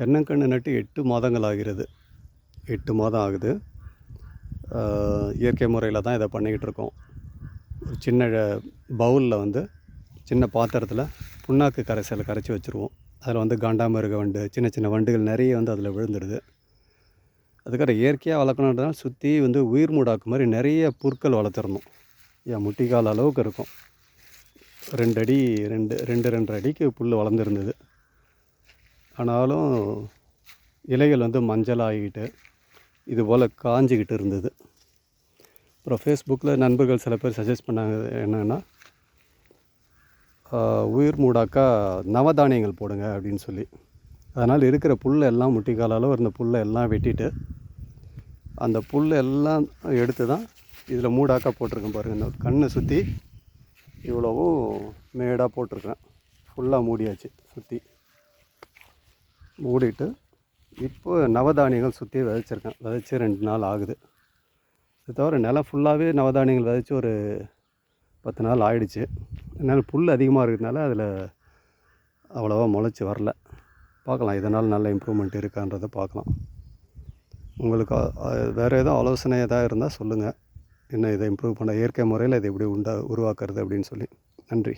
தென்னங்கன்று நட்டு எட்டு மாதங்கள் ஆகிறது எட்டு மாதம் ஆகுது. இயற்கை முறையில் தான் இதை பண்ணிக்கிட்டு இருக்கோம். ஒரு சின்ன பவுலில் வந்து சின்ன பாத்திரத்தில் புண்ணாக்கு கரைசலை கரைச்சி வச்சுருவோம். அதில் வந்து காண்டாமிருக வண்டு சின்ன சின்ன வண்டுகள் நிறைய வந்து அதில் விழுந்துடுது. அதுக்கப்புறம் இயற்கையாக வளர்க்கணுன்றதுனால சுற்றி வந்து உயிர் மூடாக்கு மாதிரி நிறைய புற்கள் வளர்த்துறணும் ஏன் முட்டிக்கால் அளவுக்கு இருக்கும். ரெண்டு அடி ரெண்டு ரெண்டு ரெண்டரை அடிக்கு புல் வளர்ந்துருந்தது. ஆனாலும் இலைகள் வந்து மஞ்சள் ஆகிக்கிட்டு இது போல் காஞ்சிக்கிட்டு இருந்தது. அப்புறம் ஃபேஸ்புக்கில் நண்பர்கள் சில பேர் சஜஸ்ட் பண்ணாங்க என்னென்னா உயிர் மூடாக்கா நவதானியங்கள் போடுங்க அப்படின்னு சொல்லி. அதனால் இருக்கிற புல் எல்லாம் முட்டிக்கால அளவு இருந்த புல்லை எல்லாம் வெட்டிட்டு அந்த புல் எல்லாம் எடுத்து தான் இதில் மூடாக்கா போட்டிருக்கேன் பாருங்கள் இந்த கண்ணை சுற்றி இவ்வளவும் மேடாக போட்டிருக்கேன். ஃபுல்லாக மூடியாச்சு சுற்றி மூடிட்டு இப்போ நவதானியங்கள் சுற்றி விதைச்சிருக்கேன். விதைச்சி ரெண்டு நாள் ஆகுது. இது தவிர நிலம் ஃபுல்லாகவே நவதானியங்கள் விதைச்சி ஒரு பத்து நாள் ஆயிடுச்சு. அதனால் புல் அதிகமாக இருக்கிறதுனால அதில் அவ்வளோவா முளைச்சி வரல. பார்க்கலாம் இதனால் நல்ல இம்ப்ரூவ்மெண்ட் இருக்கான்றதை பார்க்கலாம். உங்களுக்கு வேறு எதுவும் ஆலோசனை எதாவது இருந்தால் சொல்லுங்கள் என்ன இதை இம்ப்ரூவ் பண்ண இயற்கை முறையில் இதை எப்படி உண்டா உருவாக்குறது அப்படின்னு சொல்லி. நன்றி.